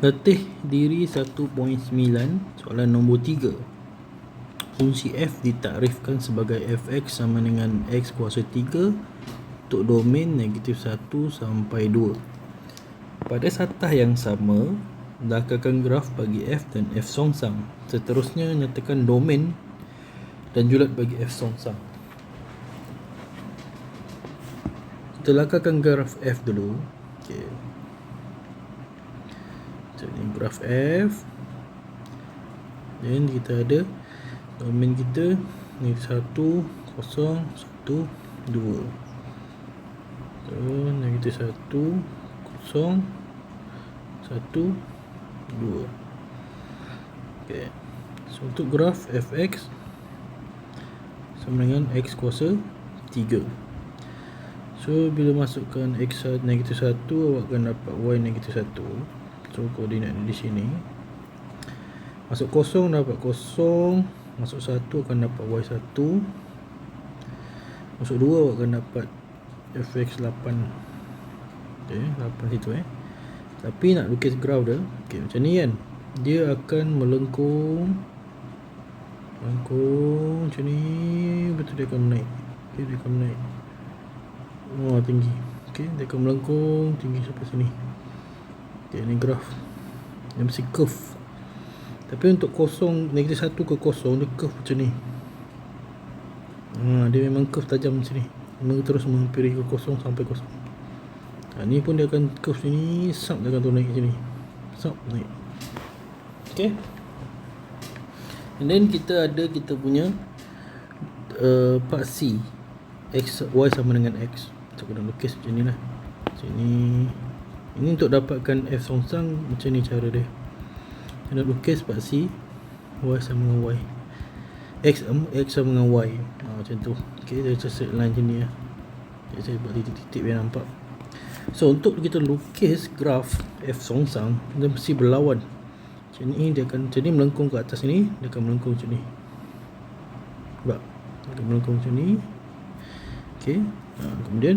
Letih diri 1.9 soalan nombor 3 Fungsi f ditakrifkan sebagai fx sama dengan x kuasa 3 untuk domain negatif 1 sampai 2 Pada satah yang sama Dakarkan graf bagi f dan f songsang Seterusnya nyatakan domain dan julat bagi f songsang. Kita lakarkan graf f dulu okay. Jadi graf F. Dan kita ada Domain kita Ni 1 0 1 2 So negatif 1 0 1 2 Okay. So untuk graf fx Sama dengan x kuasa 3 So bila masukkan x negatif 1 Awak akan dapat y negatif 1 So koordinat di sini. Masuk kosong dapat kosong. Masuk satu akan dapat Y1 Masuk dua akan dapat FX8 Okay 8 situ eh. Tapi nak lukis graf dia Okay macam ni kan. Dia akan melengkung. Melengkung macam ni. Betul dia akan naik. Okay dia akan naik. Oh tinggi. Okay dia akan melengkung tinggi sampai sini Okay, ni graf Dia mesti curve. Tapi untuk kosong Negatif satu ke kosong Dia curve macam ni. Ha, Dia memang curve tajam macam ni. Memang terus menghampiri ke kosong Sampai kosong. Ha, Ni pun dia akan curve sini Sub dia akan turun naik macam ni. Sub naik. Okay And then kita ada Kita punya uh, Part C. X, Y sama dengan X. Kita so, kena lukis macam ni lah. Sini ini untuk dapatkan F songsang Macam ni cara dia. Kita nak lukis paksi Y sama dengan Y. X, X sama dengan Y. Ha, Macam tu. Okay, dia macam straight line macam ni lah okay, Saya buat titik-titik biar nampak. So untuk kita lukis graf F songsang Dia mesti berlawan. Macam ni dia akan Macam ni melengkung ke atas ni Dia akan melengkung macam ni. Nampak Dia akan melengkung macam ni. Okay ha, Kemudian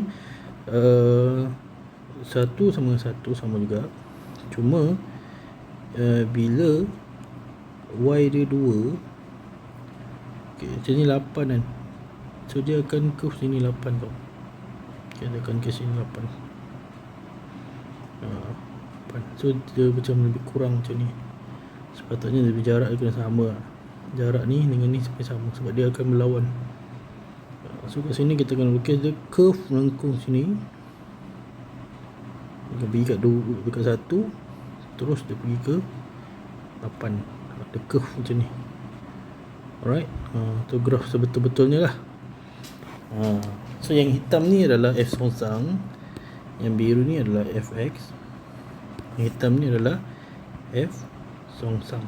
uh, satu sama satu sama juga. Cuma uh, bila y dia dua okay, macam ni lapan kan? So dia akan ke sini lapan tau. Okay, dia akan ke sini lapan. Uh, so dia macam lebih kurang macam ni. Sepatutnya lebih jarak dia kena sama jarak ni dengan ni sampai sama sebab dia akan melawan. So kat sini kita akan lukis dia curve melengkung sini dia pergi kat dua, dekat satu Terus dia pergi ke lapan. Ada curve macam ni. Alright ha, Tu graf sebetul-betulnya lah. Ha. So yang hitam ni adalah F songsang Yang biru ni adalah FX Yang hitam ni adalah F songsang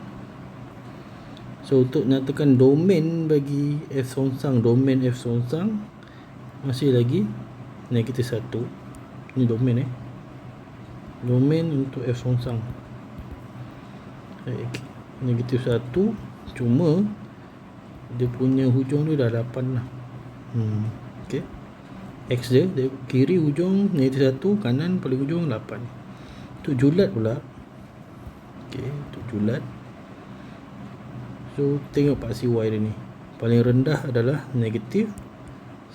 So untuk nyatakan domain bagi F songsang Domain F songsang Masih lagi Negatif satu. Ini domain eh domain untuk F songsang negatif 1 cuma dia punya hujung tu dah 8 lah. Hmm. ok X dia, dia kiri hujung negatif 1 kanan paling hujung 8 tu julat pula. Ok tu julat. So tengok paksi Y dia ni. Paling rendah adalah negatif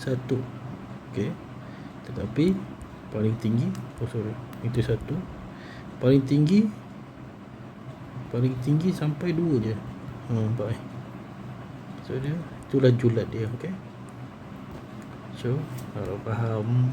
1 ok tetapi paling tinggi oh sorry itu satu. Paling tinggi paling tinggi sampai dua je. Ha nampak eh? So dia itulah julat dia okey so kalau faham